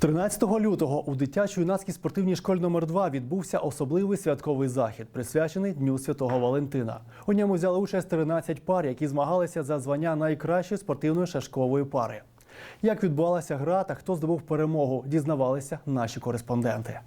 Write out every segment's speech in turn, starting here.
13 лютого у дитячо-юнацькій спортивній школі номер 2 відбувся особливий святковий захід, присвячений Дню Святого Валентина. У ньому взяли участь 13 пар, які змагалися за звання найкращої спортивної шашкової пари. Як відбувалася гра та хто здобув перемогу, дізнавалися наші кореспонденти.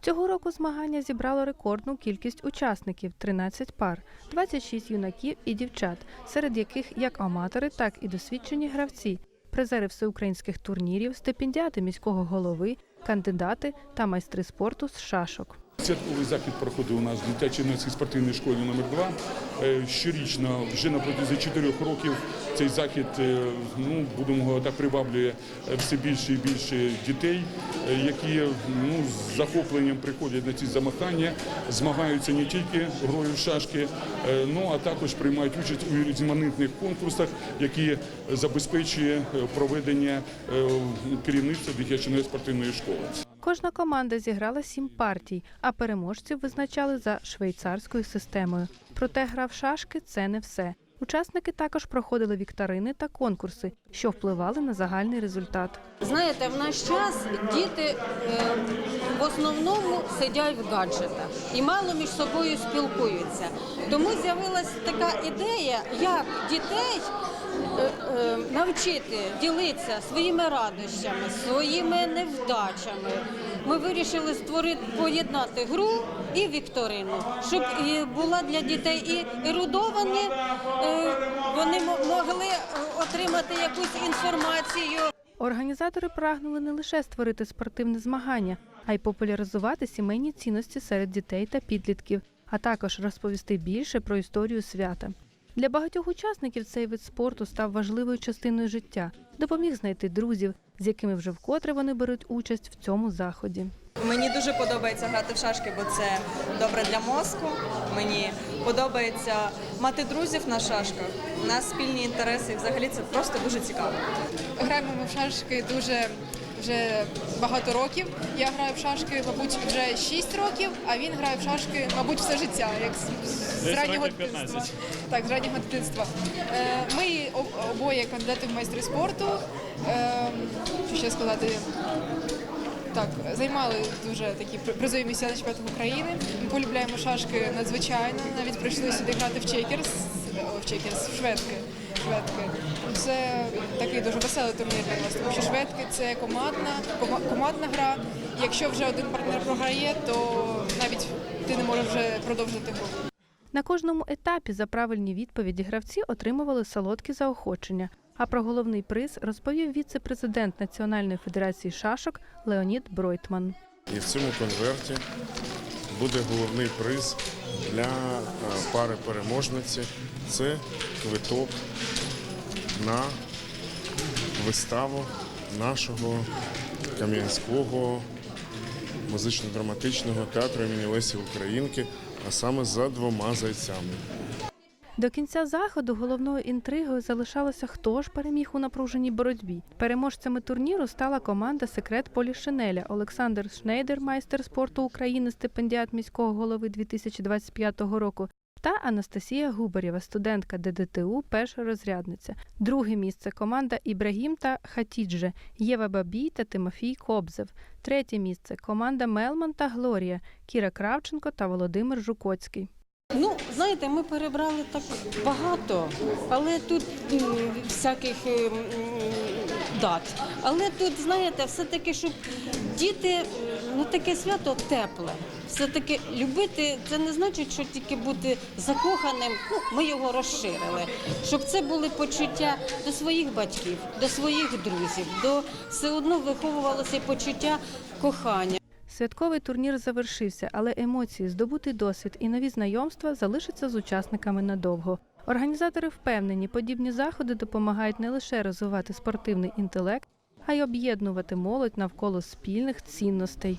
Цього року змагання зібрало рекордну кількість учасників 13 пар, 26 юнаків і дівчат, серед яких як аматори, так і досвідчені гравці, призери всеукраїнських турнірів, стипендіати міського голови, кандидати та майстри спорту з шашок. Святковий захід проходив у нас в дитячій юнацькій спортивній школі номер 2 Е, Щорічно, вже на протязі чотирьох років, цей захід е, ну, будемо так, приваблює е, все більше і більше дітей, які ну, з захопленням приходять на ці замахання, змагаються не тільки грою в шашки, ну а також приймають участь у різноманітних конкурсах, які забезпечує проведення керівництва дитячої спортивної школи. Кожна команда зіграла сім партій, а переможців визначали за швейцарською системою. Проте гра в шашки це не все. Учасники також проходили вікторини та конкурси, що впливали на загальний результат. Знаєте, в наш час діти е, в основному сидять в гаджетах і мало між собою спілкуються. Тому з'явилася така ідея, як дітей навчити ділитися своїми радощами, своїми невдачами. Ми вирішили створити поєднати гру і вікторину, щоб була для дітей і ерудовані, е, вони мо- могли е, отримати якусь інформацію. Організатори прагнули не лише створити спортивне змагання, а й популяризувати сімейні цінності серед дітей та підлітків, а також розповісти більше про історію свята. Для багатьох учасників цей вид спорту став важливою частиною життя, допоміг знайти друзів, з якими вже вкотре вони беруть участь в цьому заході. Мені дуже подобається грати в шашки, бо це добре для мозку. Мені подобається мати друзів на шашках. У нас спільні інтереси. і Взагалі це просто дуже цікаво. Граємо ми в шашки дуже вже багато років. Я граю в шашки, мабуть, вже 6 років, а він грає в шашки, мабуть, все життя, як з, з раннього дитинства. Так, з раннього дитинства. Е, Ми обоє кандидати в майстри спорту. Е, Що ще сказати? Так, займали дуже такі призові місця на чемпіонатах України. Ми полюбляємо шашки надзвичайно. Навіть прийшли сюди грати в чекерс, в чекерс, в шведки. Шведки. Це такий дуже веселий турнір для нас, тому що шведки це командна, кома- командна гра. Якщо вже один партнер програє, то навіть ти не можеш вже продовжити гру. На кожному етапі за правильні відповіді гравці отримували солодкі заохочення. А про головний приз розповів віце-президент Національної федерації шашок Леонід Бройтман. І в цьому конверті буде головний приз для е, пари переможниці. Це квиток на виставу нашого Кам'янського музично-драматичного театру імені Лесі Українки, а саме за двома зайцями. До кінця заходу головною інтригою залишалося, хто ж переміг у напруженій боротьбі. Переможцями турніру стала команда Секрет Полішинеля Олександр Шнейдер, майстер спорту України, стипендіат міського голови 2025 року. Та Анастасія Губарєва, студентка ДДТУ, перша розрядниця. Друге місце команда Ібрагім та Хатідже, Єва Бабій та Тимофій Кобзев. Третє місце команда Мелман та Глорія, Кіра Кравченко та Володимир Жукоцький. Ну, знаєте, ми перебрали так багато, але тут всяких дат. Але тут, знаєте, все-таки, щоб діти, ну таке свято тепле. Все-таки любити це не значить, що тільки бути закоханим. Ну, ми його розширили. Щоб це були почуття до своїх батьків, до своїх друзів, до все одно виховувалося почуття кохання. Святковий турнір завершився, але емоції, здобутий досвід і нові знайомства залишаться з учасниками надовго. Організатори впевнені, подібні заходи допомагають не лише розвивати спортивний інтелект, а й об'єднувати молодь навколо спільних цінностей.